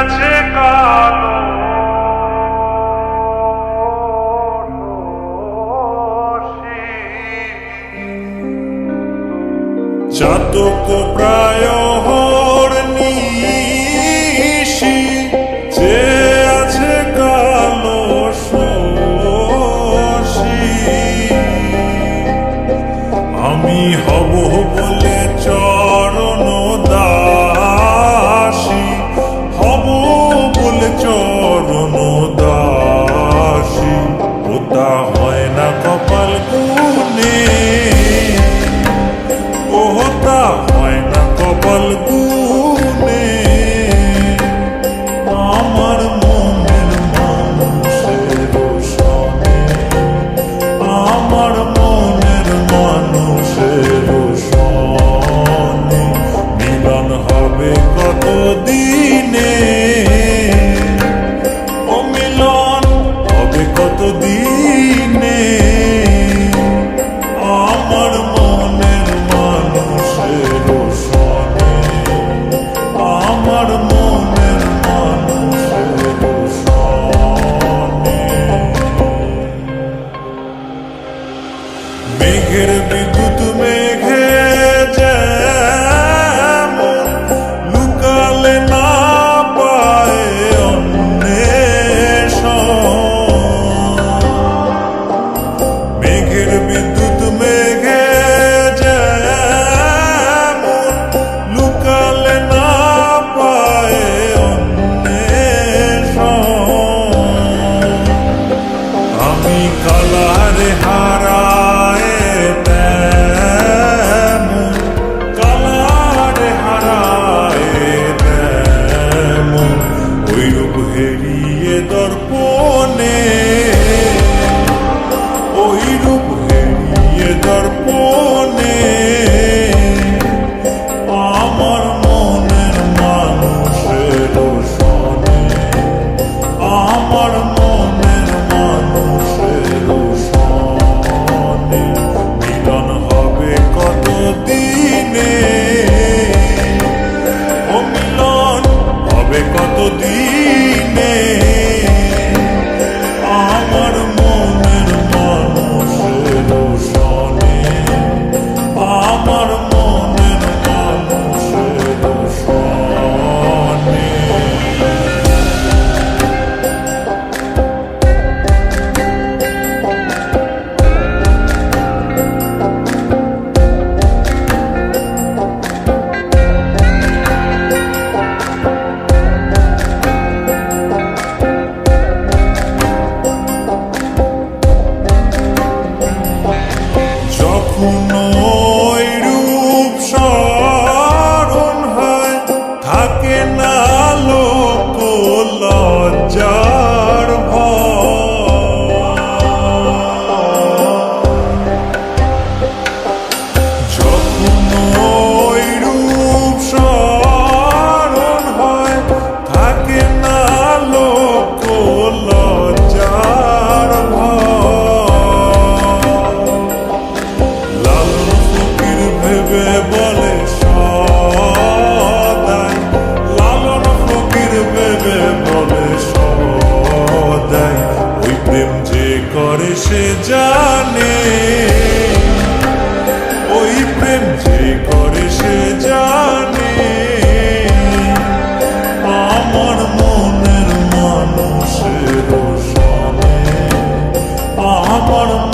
কাছে কালো। চাতক প্রায় হর নিশি যে আছে কালো শোষী আমি হব হব no. থাকবে বলে সদাই। লালন ফকির ভেবে বলে সদাই। ওই প্রেম যে করে সে জানে। ওই প্রেম যে করে সে জানে। আমার মনের মানুষের সনে। আমার